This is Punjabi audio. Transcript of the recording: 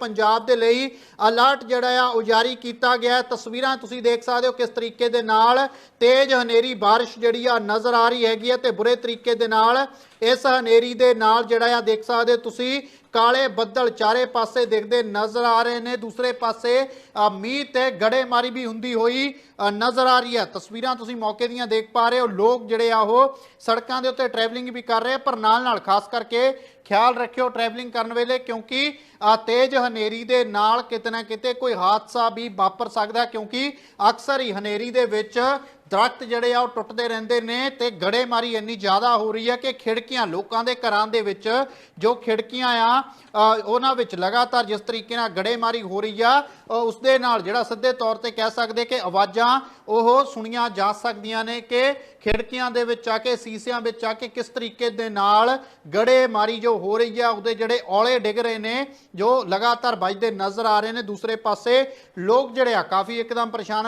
ਪੰਜਾਬ ਦੇ ਲਈ ਅਲਰਟ ਜਿਹੜਾ ਆ ਉਹ ਜਾਰੀ ਕੀਤਾ ਗਿਆ ਤਸਵੀਰਾਂ ਤੁਸੀਂ ਦੇਖ ਸਕਦੇ ਹੋ ਕਿਸ ਤਰੀਕੇ ਦੇ ਨਾਲ ਤੇਜ਼ ਹਨੇਰੀ ਬਾਰਿਸ਼ ਜਿਹੜੀ ਆ ਨਜ਼ਰ ਆ ਰਹੀ ਹੈਗੀ ਹੈ ਤੇ ਬੁਰੇ ਤਰੀਕੇ ਦੇ ਨਾਲ ਇਸ ਹਨੇਰੀ ਦੇ ਨਾਲ ਜਿਹੜਾ ਆ ਦੇਖ ਸਕਦੇ ਹੋ ਤੁਸੀਂ ਕਾਲੇ ਬੱਦਲ ਚਾਰੇ ਪਾਸੇ ਦਿਖਦੇ ਨਜ਼ਰ ਆ ਰਹੇ ਨੇ। ਦੂਸਰੇ ਪਾਸੇ ਮੀਂਹ ਤੇ ਗੜੇਮਾਰੀ ਵੀ ਹੁੰਦੀ ਹੋਈ ਨਜ਼ਰ ਆ ਰਹੀ ਹੈ। ਤਸਵੀਰਾਂ ਤੁਸੀਂ ਮੌਕੇ ਦੀਆਂ ਦੇਖ ਪਾ ਰਹੇ ਹੋ। ਲੋਕ ਜਿਹੜੇ ਆ ਉਹ ਸੜਕਾਂ ਦੇ ਉੱਤੇ ਟਰੈਵਲਿੰਗ ਵੀ ਕਰ ਰਹੇ ਪਰ ਨਾਲ ਨਾਲ ਖਾਸ ਕਰਕੇ ਖਿਆਲ ਰੱਖਿਓ ਟਰੈਵਲਿੰਗ ਕਰਨ ਵੇਲੇ, ਕਿਉਂਕਿ ਤੇਜ਼ ਹਨੇਰੀ ਦੇ ਨਾਲ ਕਿਤੇ ਨਾ ਕਿਤੇ ਕੋਈ ਹਾਦਸਾ ਵੀ ਵਾਪਰ ਸਕਦਾ, ਕਿਉਂਕਿ ਅਕਸਰ ਹੀ ਹਨੇਰੀ ਦੇ ਵਿੱਚ ਦਰਖਤ ਜਿਹੜੇ ਆ ਉਹ ਟੁੱਟਦੇ ਰਹਿੰਦੇ ਨੇ ਤੇ ਗੜੇਮਾਰੀ ਇੰਨੀ ਜ਼ਿਆਦਾ ਹੋ ਰਹੀ ਹੈ ਕਿ ਖਿੜਕੀਆਂ ਲੋਕਾਂ ਦੇ ਘਰਾਂ ਦੇ ਵਿੱਚ, ਜੋ ਖਿੜਕੀਆਂ ਆ ਉਹਨਾਂ ਵਿੱਚ ਲਗਾਤਾਰ ਜਿਸ ਤਰੀਕੇ ਨਾਲ ਗੜੇਮਾਰੀ ਹੋ ਰਹੀ ਆ ਉਸ ਦੇ ਨਾਲ ਜਿਹੜਾ ਸਿੱਧੇ ਤੌਰ ਤੇ ਕਹਿ ਸਕਦੇ ਕਿ ਆਵਾਜ਼ਾਂ ਉਹ ਸੁਣੀਆਂ ਜਾ ਸਕਦੀਆਂ ਨੇ ਕਿ ਖਿੜਕੀਆਂ ਦੇ ਵਿੱਚ ਆ ਕੇ, ਸੀਸਿਆਂ ਵਿੱਚ ਆ ਕੇ ਕਿਸ ਤਰੀਕੇ ਦੇ ਨਾਲ ਗੜੇਮਾਰੀ ਜੋ ਹੋ ਰਹੀ ਆ, ਉਹਦੇ ਜਿਹੜੇ ਔਲੇ ਡਿੱਗ ਰਹੇ ਨੇ, ਜੋ ਲਗਾਤਾਰ ਵੱਜਦੇ ਨਜ਼ਰ ਆ ਰਹੇ ਨੇ। ਦੂਸਰੇ ਪਾਸੇ ਲੋਕ ਜਿਹੜੇ ਆ, ਕਾਫੀ ਇੱਕਦਮ ਪਰੇਸ਼ਾਨ